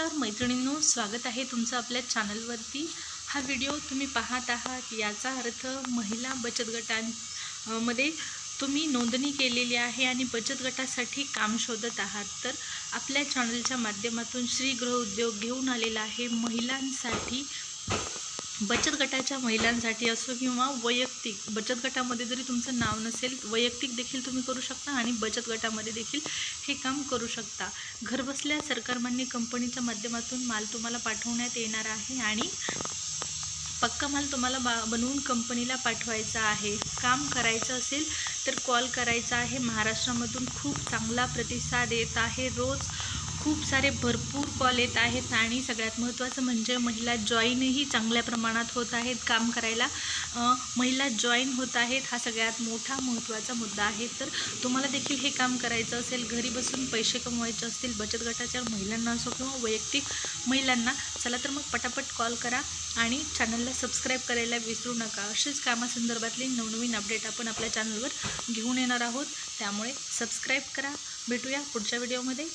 नमस्कार मैत्रिणींनो स्वागत आहे तुमचं आपल्या चॅनलवरती हा व्हिडिओ तुम्ही पाहत आहात याचा अर्थ महिला बचत गटां मध्ये तुम्ही नोंदणी केलेली आहे आणि बचत गटासाठी काम शोधत आहात. तर आपल्या चॅनलच्या माध्यमातून श्री गृह उद्योग घेऊन आलेला आहे महिलांसाठी बचत गटाच्या महिलांसाठी असो किंवा वैयक्तिक बचत गटामध्ये जरी तुमचं नाव नसेल वैयक्तिक देखील तुम्ही करू शकता आणि बचत गटामध्ये देखील हे काम करू शकता. घरबसल्या सरकारमान्य कंपनीच्या माध्यमातून माल तुम्हाला पाठवण्यात येणार आहे आणि पक्का माल तुम्हाला बा बनवून कंपनीला पाठवायचा आहे. काम करायचं असेल तर कॉल करायचा आहे. महाराष्ट्रामधून खूप चांगला प्रतिसाद येत आहे. रोज खूप सारे भरपूर कॉल येत आहेत आणि सगळ्यात महत्त्वाचं म्हणजे महिला जॉईनही चांगल्या प्रमाणात होत आहेत काम करायला. महिला जॉईन होत आहेत हा सगळ्यात मोठा महत्त्वाचा मुद्दा आहे. तर तुम्हाला देखील हे काम करायचं असेल घरी बसून पैसे कमवायचे असतील बचत गटाच्या महिलांना असो किंवा वैयक्तिक महिलांना चला तर मग पटापट कॉल करा आणि चॅनलला सबस्क्राईब करायला विसरू नका. असेच कामासंदर्भातले नवनवीन अपडेट आपण आपल्या चॅनलवर घेऊन येणार आहोत. त्यामुळे सबस्क्राईब करा. भेटूया पुढच्या व्हिडिओमध्ये.